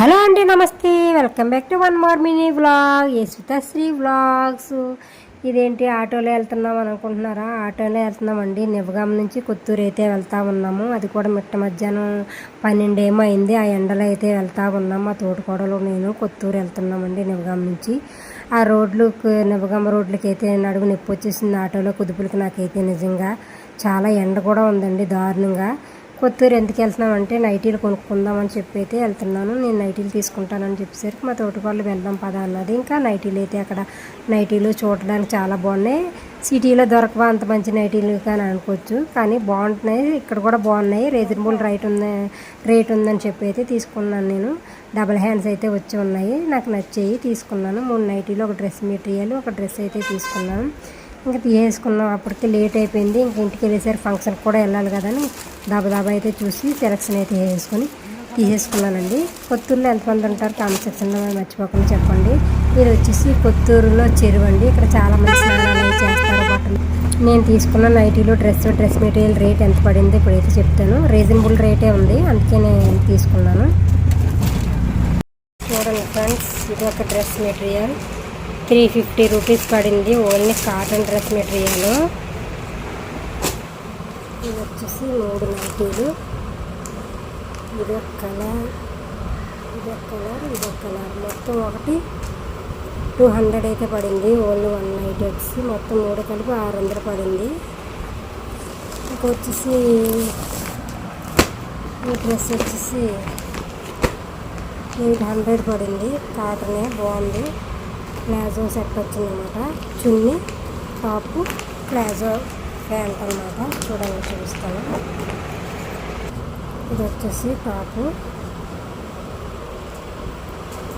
Hello అండి నమస్తే. Welcome back to one more mini vlog. Yashwithasri vlogs. ఇదేంటి ఆటోలో వెళ్తున్నాం అనుకుంటున్నారా? ఆటోలో వెళ్తున్నామండి. నివగాం నుంచి కొత్తూరు అయితే వెళ్తా ఉన్నాము. అది కూడా మిట్ట మధ్యాహ్నం పన్నెండు ఏమో అయింది. ఆ ఎండలో అయితే వెళ్తా ఉన్నాం. మా తోటకోడలు నేను కొత్తూరు వెళ్తున్నామండి నివగాం నుంచి. ఆ రోడ్లు నివగాం రోడ్లకి అయితే నడుము నొప్పి వచ్చేసింది. ఆటోలో కుదుపులకి నాకైతే నిజంగా చాలా ఎండ కూడా ఉందండి దారుణంగా. కొత్తూరు ఎందుకు వెళ్తున్నామంటే నైటీలు కొనుక్కుందామని చెప్పి అయితే వెళ్తున్నాను. నేను నైటీలు తీసుకుంటానని చెప్పేసరికి మా తోటకోళ్ళు వెళ్దాం పదా అన్నది. ఇంకా నైటీలు అయితే అక్కడ నైటీలు చూడడానికి చాలా బాగున్నాయి. సిటీలో దొరకవా అంత మంచి నైటీలు కానీ అనుకోవచ్చు. కానీ బాగుంటున్నాయి. ఇక్కడ కూడా బాగున్నాయి. రీజనబుల్ రైట్ ఉంది రేట్ ఉందని చెప్పి అయితే తీసుకున్నాను నేను. డబల్ హ్యాండ్స్ అయితే వచ్చి ఉన్నాయి. నాకు నచ్చేవి తీసుకున్నాను. మూడు నైటీలు ఒక డ్రెస్ మెటీరియల్ ఒక డ్రెస్ అయితే తీసుకున్నాను. ఇంకా తీసేసుకున్నాం. అప్పటికి లేట్ అయిపోయింది. ఇంక ఇంటికి వెళ్ళేసరికి ఫంక్షన్కి కూడా వెళ్ళాలి కదా అని దాబా దాబా అయితే చూసి సెలక్షన్ అయితే వేసుకొని తీసేసుకున్నానండి. కొత్తూరులో ఎంతమంది ఉంటారు కామెంట్ సెక్షన్లో మర్చిపోకుండా చెప్పండి. మీరు వచ్చేసి కొత్తూరులో చెరువు అండి. ఇక్కడ చాలా మంది స్నానాలు చేస్తారు. బట్టలు నేను తీసుకున్న నైటీలో డ్రెస్ డ్రెస్ మెటీరియల్ రేట్ ఎంత పడింది ఇప్పుడైతే చెప్తాను. రీజనబుల్ రేటే ఉంది. అందుకే నేను తీసుకున్నాను. చూడండి ఫ్రెండ్స్ ఇది ఒక dress material. Three fifty rupees పడింది ఓన్లీ కాటన్ డ్రెస్ మెటీరియల్. ఇది వచ్చేసి మూడు నైటీలు. ఇది ఒక కలర్ ఇది ఒక కలర్ ఇది ఒక కలర్. మొత్తం ఒకటి టూ హండ్రెడ్ అయితే పడింది. ఓన్లీ వన్ నైట్ వచ్చి మొత్తం మూడు కలిపి ఆరు వందలు పడింది. ఇంకొచ్చేసి ఈ డ్రెస్ వచ్చేసి ఎయిట్ హండ్రెడ్ పడింది. కాటనే బాగుంది. ప్లాజో సెట్ వచ్చిందన్నమాట చున్నీ టాపు ప్లాజో ప్యాంట్ అనమాట. చూడండి చూపిస్తాను. ఇది వచ్చేసి టాపు.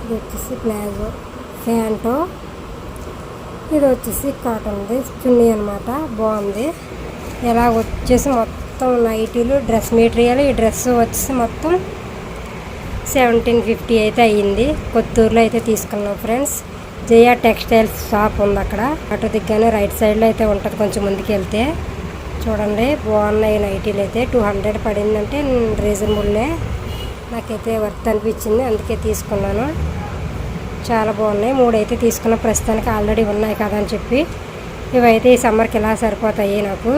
ఇది వచ్చేసి ప్లాజో ప్యాంటు. ఇది వచ్చేసి కాటన్ది. చున్నీ అనమాట. బాగుంది. ఇలా వచ్చేసి మొత్తం నైటీలు డ్రెస్ మెటీరియల్ ఈ డ్రెస్ వచ్చేసి మొత్తం సెవెంటీన్ ఫిఫ్టీ అయితే అయ్యింది. కొత్తూరులో అయితే తీసుకున్నాం ఫ్రెండ్స్. జయ టెక్స్టైల్స్ షాప్ ఉంది అక్కడ. అటు దిగ్గానే రైట్ సైడ్లో అయితే ఉంటుంది కొంచెం ముందుకు వెళ్తే చూడండి బాగున్నాయి నైటీలు అయితే. టూ హండ్రెడ్ పడిందంటే రీజనబుల్నే. నాకైతే వర్త్ అనిపించింది అందుకే తీసుకున్నాను. చాలా బాగున్నాయి. మూడు అయితే తీసుకున్న ప్రస్తుతానికి ఆల్రెడీ ఉన్నాయి కదా అని చెప్పి. ఇవైతే ఈ సమ్మర్కి ఇలా సరిపోతాయి నాకు.